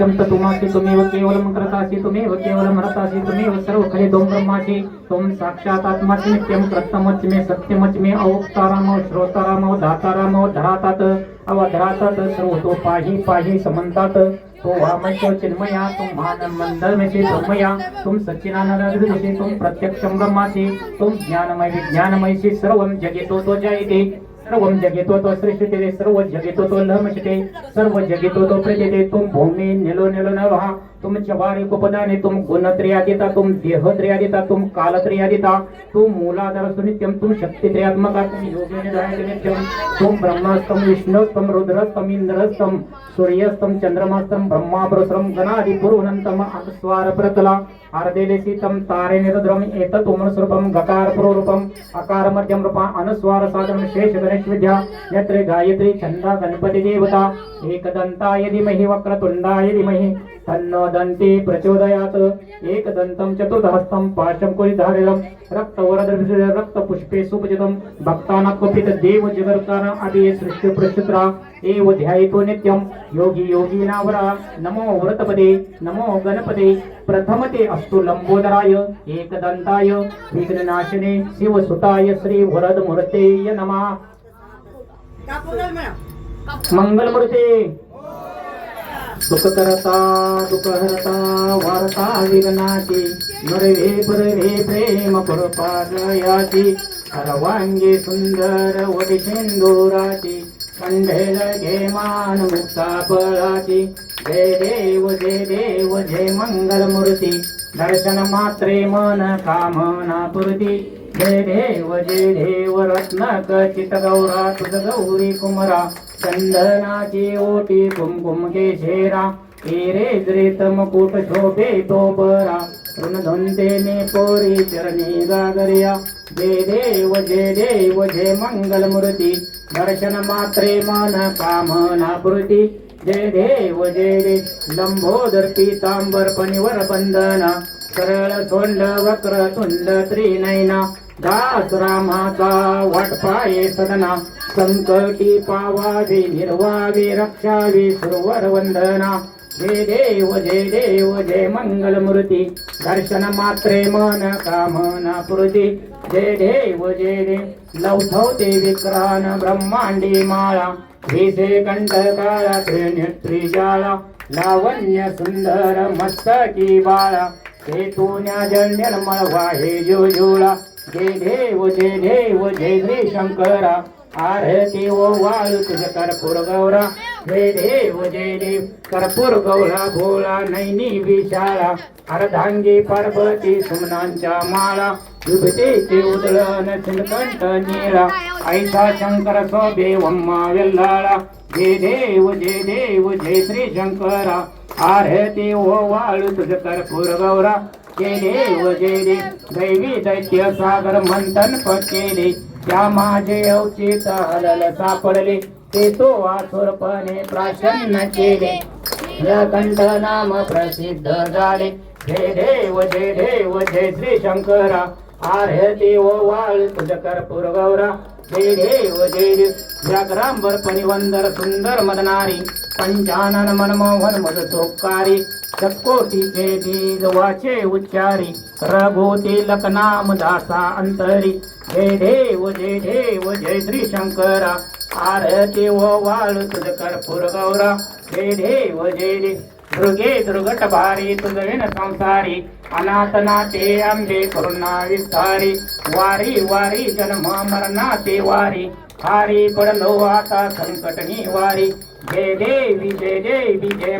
तुम्ही प्रत्यक्षम तुमासी तुम्ही व केवल मंत्रतासी तुम्ही व केवल मरतासी तुम्ही व सर्व खरे दोम ब्रह्माची तुम साक्षात आत्माची नित्यम प्रथमच मे सत्यमच मे अवताराम श्रोताराम धाताराम धरातात अवधरातात सर्व तो पाही पाही समंतात तो वामश्य चिन्मया तुम मान मंदरमेशी ब्रह्मया तुम सच्चिदानंद हृदयशी तुम प्रत्यक्षम ब्रह्मासी तुम ज्ञानमय विज्ञानमयशी सर्वं जगितो तो जयते सर्व जगितो तो सृष्टिते सर्व जगितो तो लहमशते सर्व जगितो तो प्रजते. तुम भूमि निलो निलो नभः तुम चवारे कुपदाने तुम गुणत्रयादिता तुम देहत्रयादिता तुम कालत्रयादिता तुम मूलाधार सुनित्यम तुम शक्तित्रयात्मका तुम योगेन नित्यम तुम ब्रह्मस्तम विष्णुस्तम रुद्रस्तम इंद्रस्तम सूर्यस्तम चंद्रमास्तम ब्रह्मापुरस्रम गणादि पुरुनंतम अकस्वार प्रतला अर्धेलेसी तम तारे निरुद्रम एत स्वरूपम गकार पुरूपम अकार मध्यम रूपा अनुस्वार साधन शेष गणेश विद्या यत्र गायत्री छंदा गणपती देवता एकदंताय धीमहि वक्रतुंडाय धीमहि तन्नो दन्ते प्रचोदयात्। एकदन्तं चतुर्धहस्तं पाशं कुलिधारिलं रक्तवरदर्भिष रक्तपुष्पे सुपजितं भक्तानां कुपित देव जगर्कार आदि सृष्टि एव ध्यायितो नित्यं योगी योगीनावरा नमो व्रतपदे नमो गणपते प्रथमते अस्तु लंबोदराय एकदन्ताय विघ्ननाशिने शिवसुताय श्री नमः। मंगलमूर्ते सुख करता दुःख हरता वारता विघनाची. मरवे पुरवे प्रेम कृपालयाची सर्वांगी सुंदर वटी सिंदुराची. कंढेल घे मान मुक्ता पळाची जय देव जय देव जय मंगलमूर्ती दर्शन मात्रे मन कामना पुरती जय देव जय देव रत्नक चित गौरा तुझ गौरी कुमरा चंदनाची ओटी कुमकुम केशेरा हेरे श्रीत मुकुट शोभे तो बरा ऋणधुंदेने पोरी चरणी गागर्या जय देव जय देव जय मंगलमूर्ती दर्शन मात्रे मन कामना पुरती जय देव जय देव लंबोदर पीतांबर पनिवर बंदना सरळ सोंड वक्र तुंड त्रिनयना दास रामाचा वाटपाये सदना. संकटी पावावी निर्वावी रक्षावी सुरवर वंदना. जय देव जय देव जय मंगल मूर्ती. दर्शन मात्रे मन कामना पुरती. जय देव जय देव लवथवते विक्रान ब्रह्मांडी माळा. भीसे कंठ काळा त्रिनेत्री जाळा लावण्य सुंदर मस्तकी बाळा. हेतुन्या जल निर्मळ वाहे जोजुळा जय देव जय देव जय श्री शंकरा आरती ओ वाळू तुझ कर्पूर गौरा. जय देव जय देव कर्पूर गौरा भोळा नैनी विशाळा अर्धांगी पार्वती सुमनांच्या माळा युगतेचे उदळण चिलकंठ नीळा ऐसा शंकर सोबे वम्मा वेल्लाळा जय देव जय देव जय श्री शंकरा आरती ओ वाळू तुझ कर्पूर गौरा. जय देव जय देव दैवी दैत्य सागर मंथन पकेले. त्या माझे अवचित हलल सापडले. ते तो आसुरपणे प्राशन्न केले. कंठ नाम प्रसिद्ध झाले. जय देव जय देव जय श्री शंकरा. आर्य देव वाळ तुझ कर्पूर गौरा जय देव जय देव. व्याघ्रांबर परिवंदर सुंदर मदनारी. पंचानन मनमोहन मद चोकारी शतकोटीचे बीज वाचे उच्चारी रघुती लकनाम दासा अंतरी. जय देव जय देव जय श्री शंकरा आरती व वाळ तुझ कर्पूर गौरा. जय देव जय देव दुर्गे दुर्गट भारी तुझविन संसारी. अनाथ नाते आंबे करुणा विस्तारी. वारी वारी जन्म मरणाते वारी. हारी पडलो आता संकट निवारी जय देवी जय देवी जय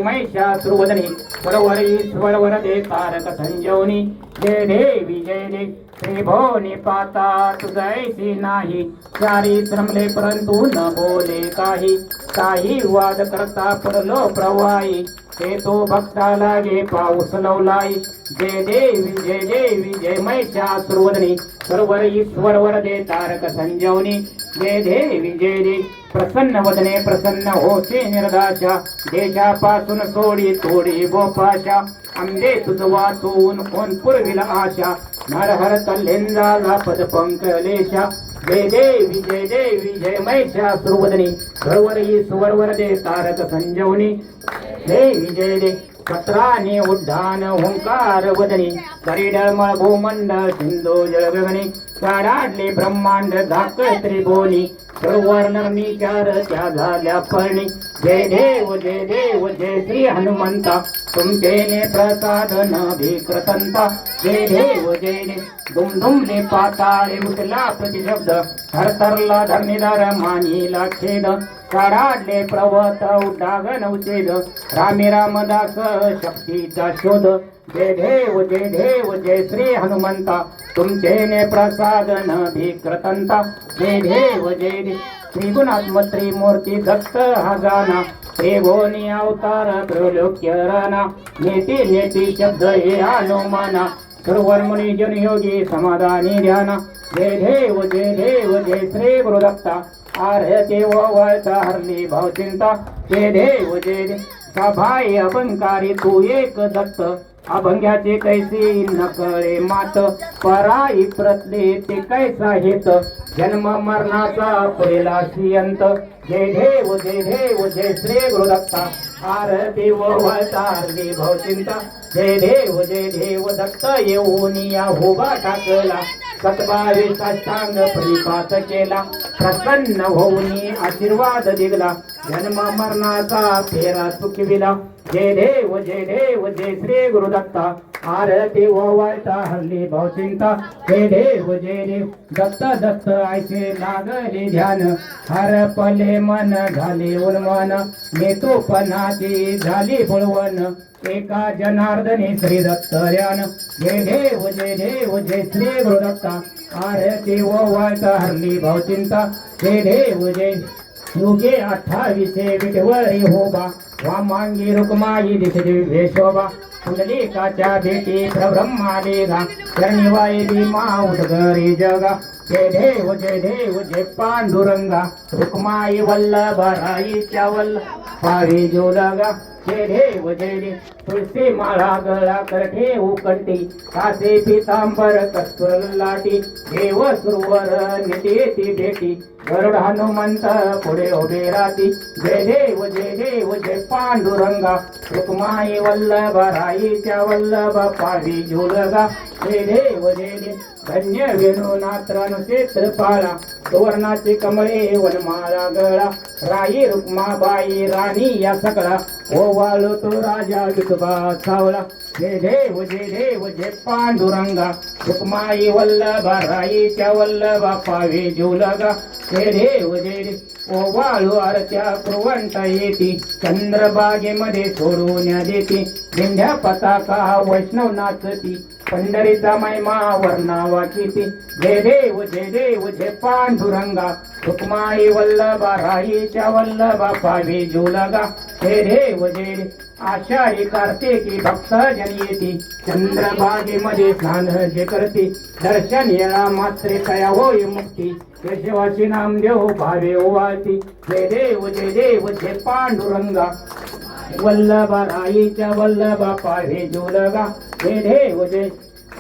सरोवर स्वरवर ईश्वरवर दे तारक संजोनी। जय देवी जय देव। त्रिभुवनी पाता तुझैसी नाही। चारी श्रमले परंतु न बोले काही। काही वाद करता पडलो प्रवाही। ते तो भक्ता लागे पाऊस लवलाई जय देवी जय देवी जय महिषासुरवदनी सर्वर ईश्वर वरदे तारक संजवनी जय देवी जय देवी। प्रसन्न वदने प्रसन्न होते निर्दाशा देशापासून सोडी तोडी गोपाशा आंबे तुझ वाचून कोण पुरविल आशा? नरहर कल्लेंद्राला पद पंकलेशा जय देवी जय देवी जय महिषासुरवदनी सर्वर सुवरवर दे तारक संजवनी. देवी विजय दे. पत्राने उड्डाण ओंकार वदनी. करिडळमळ भूमंडळ सिंधू जळगगनी काढाडले ब्रह्मांड धाक त्रिभुवनी सर्वर चार त्या झाल्या फणी जय देव जय देव जय श्री हनुमंता. तुमचे ने प्रसाद न भीकृतंता जय देव जय देव दुमदुमले पाताळे उठला प्रतिशब्द. हरतरला धरणीदार मानीला खेद काढाडले प्रवत उड्डागन उचेद. रामे रामदास शक्तीचा शोध. जय देव जय देव जय श्री हनुमंता. तुमचे ने प्रसाद न भीकृतंता जय देव जय देव त्रिगुणात्म त्रिमूर्ती दत्त हजाना त्रिभुवनी अवतार त्रैलोक्य राणा नेती नेती शब्द हे हनुमाना सर्वर जनयोगी समाधानी ध्याना जय देव जय देव जय श्री गुरुदत्ता आर्य देव वळता हरली भावचिंता जय देव जय देव सभाई अपंकारी तू एक दत्त अभंग्याचे कैसी नकळे मात पराई प्रतले ते कैसा हेत? जन्म मरणाचा पहिला सियंत जय देव जय देव जय श्री गुरुदत्ता. आरती व वळता हरली भावचिंता जय देव जय देव दत्त येऊन या हुबा टाकला. सतबारी साष्टांग परिपात केला. प्रसन्न होऊनी आशीर्वाद दिला. जन्म मरणाचा फेरा चुकविला जय देव जय देव जय श्री गुरुदत्ता. आरती ओवाळता हल्ली भावचिंता जय देव जय देव. दत्त दत्त ऐसे लागले ध्यान. हरपले मन झाले उन्मन. नेतोपणाची झाली बुळवन एका जनार्दनी श्री दत्त ध्यान. जय देव जय देव जय श्री गुरुदत्ता. आरती ओवाळता हरली भावचिंता जय देव जय. युगे अठ्ठावीसे विठवळी होबा वामांगी रुक्माई दिसे दिव्य शोभा पुंडलिकाच्या भेटी प्रब्रह्मा देगा चरणिवाई भीमा जगा. जय देव जय देव जय पांडुरंगा. रुक्माई वल्लभ. राईच्या वल्ल जो जोलगा. जय देव जय देव तुळशी माळा गळा कर ठेवू कंटी कासे पितांबर कस्तुर लाटी देव सुरवर निती भेटी. गरुड हनुमंत पुढे उभे राती जय देव जय देव जय पांडुरंगा रुक्माई वल्लभ राईच्या वल्लभ पावी झुलगा. जय देव जय देव धन्य वेणुनाथरान क्षेत्रपाळा. सुवर्णाची कमळे वनमाळा गळा. राई रुक्माबाई राणी या सगळा. ओवाळो तो राजा विठोबा सावळा. जय देव जय देव जय पांडुरंगा. सुकमाई वल्लभ राईच्या वल्लभ पावे झुलगा जय देव जय देव. ओवाळू आरत्या कुरवंट येती. चंद्रबागेमध्ये सोडून देते. दिंड्या पताका वैष्णव नाचती पंढरीचा महिमा वर्णावा किती जय देव जय देव जय पांडुरंगा सुकमाई वल्लभा राईच्या वल्लभा पावी जुलगा. जय देव जय देव आषाढी कार्तिकी भक्त जन येती चंद्रभागेमध्ये स्नान जे करते दर्शन येळा मात्रे कया होई मुक्ती. केशवाची नामदेव भावे ओवाळती. जय देव जय देव जय पांडुरंगा. वल्लभा राईच्या वल्लभा पावे जुलगा हे देव जय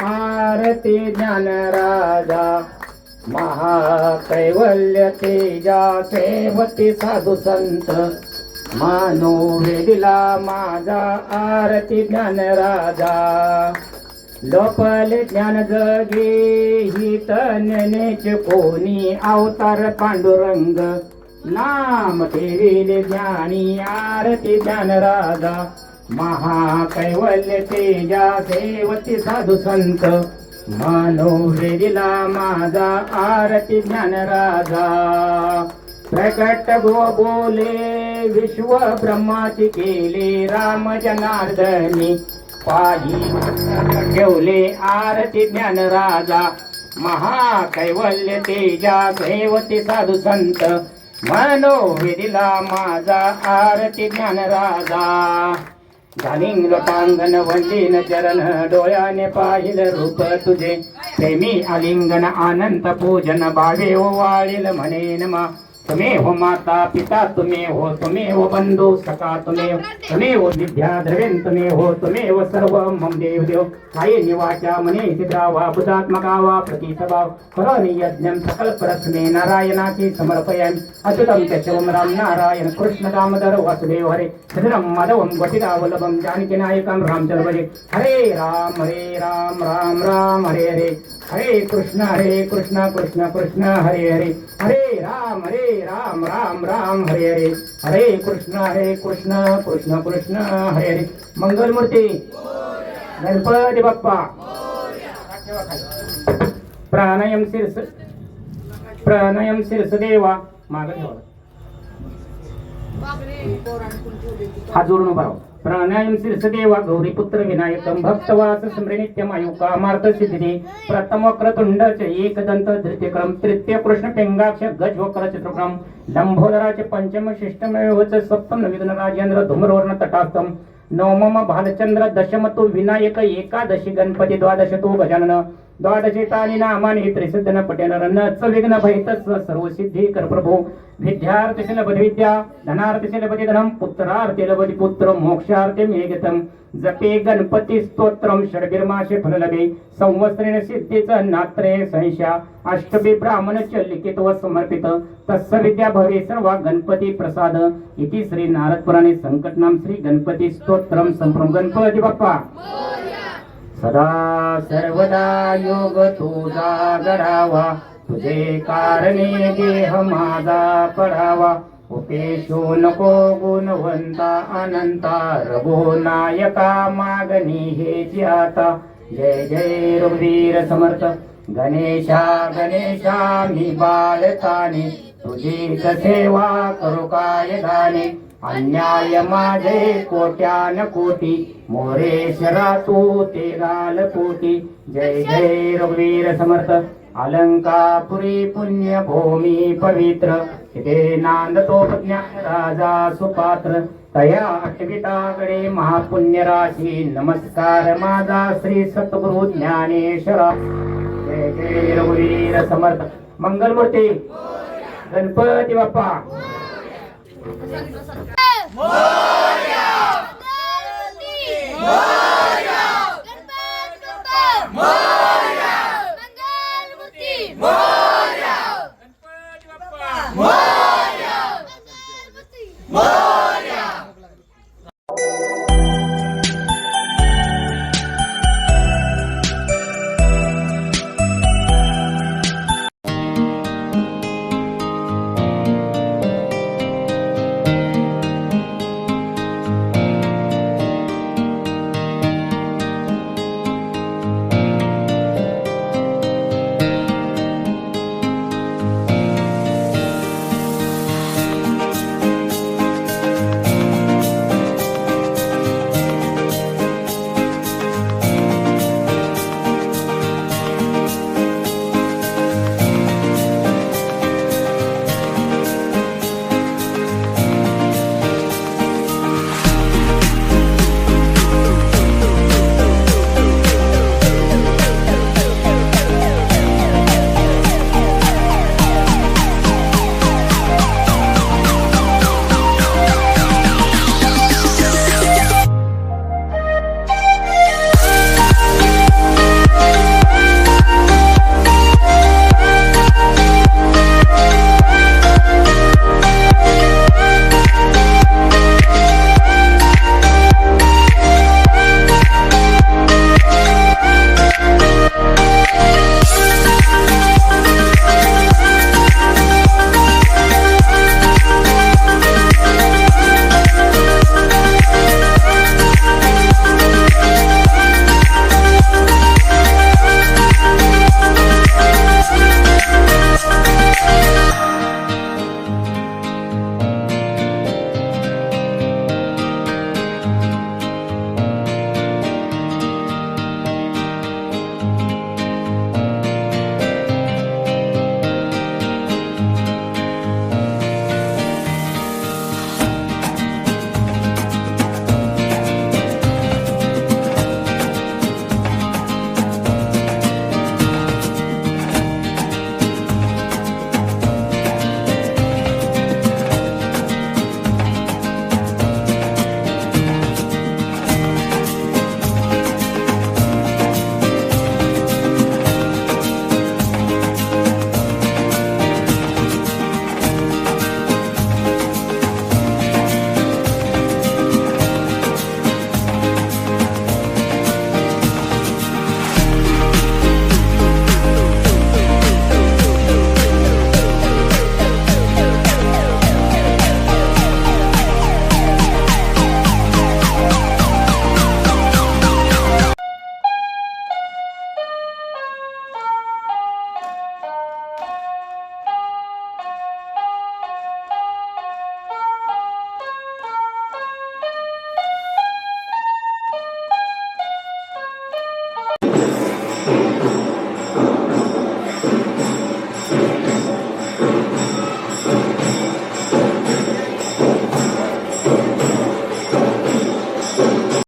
आरती ज्ञान राजा महाकैवल्य तेजा सेवती साधू संत. मानो वेदिला माझा आरती ज्ञान राजा लोपले ज्ञान जगे ही तनेचे कोणी अवतार पांडुरंग. नाम ठेविले ज्ञानी आरती ज्ञान राजा महाकैवल्य तेजा सेवती साधू संत मनोहरे दिला माझा आरती ज्ञान राजा. प्रकट गो बोले विश्व ब्रह्माची केले राम जनार्दनी पायी ठेवले आरती ज्ञान राजा महाकैवल्य तेजा सेवती साधू संत मनोहरे माझा आरती ज्ञान राजा. झालिंग लोटांगण वंदीन चरण डोळ्याने पाहिलं रूप तुझे. प्रेमी आलिंगन आनंद पूजन भावे ओवाळील म्हणेन मा तुम्ही हो माता पिता तुम्ही हो तुम्ही हो बंधू सखा तुम्ही तुम्ही हो विद्या द्रवेन तुम्ही हो तुम्ही हो सर्व मम देव देव। काय निवाच्या मने चिद्रावा बुधात्मका वा प्रतिसभाव करोमि यज्ञं सकल परस्मे नारायणाची समर्पयामि अच्युतं च शिवं राम नारायण कृष्ण दामोदर वासुदेव हरे। श्रीरं माधवं वटिरावलभं जानकीनायकं रामचन्द्रभजे हरे राम हरे राम राम राम हरे हरे। हरे कृष्ण हरे कृष्ण कृष्ण कृष्ण हरे हरे. हरे राम हरे राम राम राम हरे हरे. हरे कृष्ण हरे कृष्ण कृष्ण कृष्ण हरे हरे. मंगलमूर्ती गणपती बाप्पा. प्राणायाम शिरस प्राणायाम शिरस देवा. माग ठेवा. हात जोडून उभा राहा. प्राणायाम शीर्षदेवा गौरीपुत्र विनायकम भक्तवास स्मृनित्यमायु कामार्थ सिद्धिने प्रथम क्रतुंड च एकदंत धृत्यक्रम तृतीय कृष्ण पिंगाक्ष गज वक्र चित्रक्रम लंबोदराचे पंचम शिष्टमेव सप्तम विघ्न राजेंद्र धूम्रवर्ण तटास्तम नवमम भालचंद्र दशम तु विनायक एकादशी गणपती द्वादश तु गजानन द्वादशी तानि नामानि त्रिसिद्धन पटेन नच विघ्न भैतच सर्व सिद्धी कर प्रभो. विद्यार्थी लभति विद्या धनार्थी लभति धनं पुत्रार्थी लभति पुत्र मोक्षार्थे मेघतम. जपे गणपती स्तोत्रम फल फललभे. संवत्सरेण सिद्धीच नात्रे संशा अष्टभी ब्राह्मण च लिखित व समर्पित. तस्स विद्या भवे सर्व गणपती प्रसाद. इति श्री नारद पुराणे संकटनाम श्री गणपती स्तोत्रम. संप्रम गणपती बाप्पा. सदा सर्वदा योग तुझा घडावा तुझे कारणे देह माझा पडावा उपेशो नको गुणवंता अनंता. रघो नायका मागणी हे ज्ञाता जय जय रघुवीर समर्थ. गणेशा गणेशा मी बाळताने तुझी सेवा करू काय धाने अन्याय माझे कोट्यान कोटी मोरेश्वरा तू ते गाल कोटी जय जय रघुवीर समर्थ अलंकापुरी पुण्य भूमी पवित्र. तिथे नांदतो ज्ञान राजा सुपात्र. तया अटविटाकडे महापुण्य राशी नमस्कार माझा श्री सद्गुरु ज्ञानेश्वरा. जय जय रघुवीर समर्थ. मंगलमूर्ती. गणपती बाप्पा. मोर्या